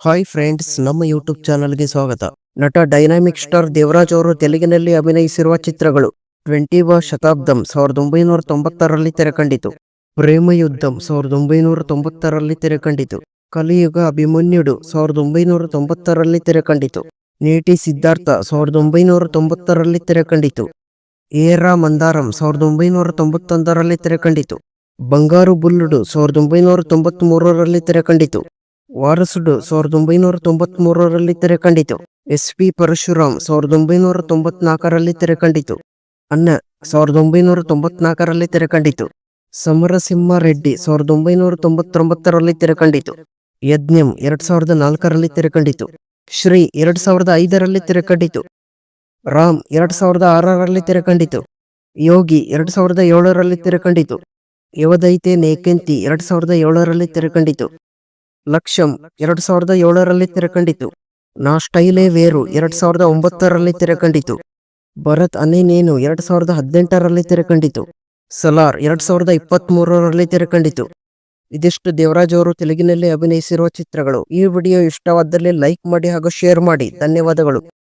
Hi friends ನಮ್ಮ YouTube ಚಾನಲ್ಗೆ ಸ್ವಾಗತ. ನಟ ಡೈನಾಮಿಕ್ ಸ್ಟಾರ್ ದೇವರಾಜ್ ಅವರು ತೆಲುಗಿನಲ್ಲಿ ಅಭಿನಯಿಸಿರುವ ಚಿತ್ರಗಳು ಟ್ವೆಂಟಿ ವ ಶತಾಬ್ದಂ ಸಾವಿರದ ಒಂಬೈನೂರ ತೊಂಬತ್ತರಲ್ಲಿ ತೆರೆಕಂಡಿತು. ಪ್ರೇಮಯುದ್ಧಂ ಸಾವಿರದ ಒಂಬೈನೂರ ತೊಂಬತ್ತರಲ್ಲಿ ತೆರೆಕಂಡಿತು. ಕಲಿಯುಗ ಅಭಿಮನ್ಯುಡು ಸಾವಿರದ ಒಂಬೈನೂರ ತೊಂಬತ್ತರಲ್ಲಿ ತೆರೆಕಂಡಿತು. ನೇಟಿ ಸಿದ್ಧಾರ್ಥ ಸಾವಿರದ ಒಂಬೈನೂರ ತೊಂಬತ್ತರಲ್ಲಿ ತೆರೆಕಂಡಿತು. ಏರಾ ಮಂದಾರಂ ಸಾವಿರದ ಒಂಬೈನೂರ ತೊಂಬತ್ತೊಂದರಲ್ಲಿ ತೆರೆಕಂಡಿತು. ಬಂಗಾರು ಬುಲ್ಲುಡು ಸಾವಿರದ ಒಂಬೈನೂರ ತೊಂಬತ್ಮೂರರಲ್ಲಿ ತೆರೆಕಂಡಿತು. ವಾರಸುಡು ಸಾವಿರದ ಒಂಬೈನೂರ ತೊಂಬತ್ಮೂರರಲ್ಲಿ ತೆರೆಕಂಡಿತು. ಎಸ್ ಪಿ ಪರಶುರಾಮ್ ಸಾವಿರದ ಒಂಬೈನೂರ ತೊಂಬತ್ನಾಲ್ಕರಲ್ಲಿ ತೆರೆಕಂಡಿತು. ಅನ್ನ ಸಾವಿರದ ಒಂಬೈನೂರ ತೊಂಬತ್ನಾಲ್ಕರಲ್ಲಿ ತೆರೆಕಂಡಿತು. ಸಮರಸಿಂಹ ರೆಡ್ಡಿ ಸಾವಿರದ ಒಂಬೈನೂರ ತೊಂಬತ್ತೊಂಬತ್ತರಲ್ಲಿ ತೆರೆಕಂಡಿತು. ಯಜ್ಞಂ ಎರಡ್ ಸಾವಿರದ ನಾಲ್ಕರಲ್ಲಿ ತೆರೆಕಂಡಿತು. ಶ್ರೀ ಎರಡ್ ಸಾವಿರದ ಐದರಲ್ಲಿ ತೆರೆಕಂಡಿತು. ರಾಮ್ ಎರಡ್ ಸಾವಿರದ ಆರರಲ್ಲಿ ತೆರೆಕಂಡಿತು. ಯೋಗಿ ಎರಡ್ ಸಾವಿರದ ಏಳರಲ್ಲಿ ತೆರೆಕಂಡಿತು. ಯವದೈತೆ ನೇಕೆಂತಿ ಎರಡ್ ಸಾವಿರದ ಏಳರಲ್ಲಿ ತೆರೆಕಂಡಿತು. ಲಕ್ಷಂ ಎರಡ್ ಸಾವಿರದ ಏಳರಲ್ಲಿ ತೆರೆಕಂಡಿತು. ನಾ ಸ್ಟೈಲೇ ವೇರು ಎರಡ್ ಸಾವಿರದ ಒಂಬತ್ತರಲ್ಲಿ ತೆರೆಕಂಡಿತು. ಭರತ್ ಅನೇ ನೇನು ಎರಡ್ ಸಾವಿರದ ಹದಿನೆಂಟರಲ್ಲಿ ತೆರೆಕಂಡಿತು. ಸಲಾರ್ ಎರಡ್ ಸಾವಿರದ ಇಪ್ಪತ್ತ್ ಮೂರರಲ್ಲಿ ತೆರೆಕಂಡಿತು. ಇದಿಷ್ಟು ದೇವರಾಜ್ ಅವರು ತೆಲುಗಿನಲ್ಲಿ ಅಭಿನಯಿಸಿರುವ ಚಿತ್ರಗಳು. ಈ ವಿಡಿಯೋ ಇಷ್ಟವಾದಲ್ಲಿ ಲೈಕ್ ಮಾಡಿ ಹಾಗೂ ಶೇರ್ ಮಾಡಿ. ಧನ್ಯವಾದಗಳು.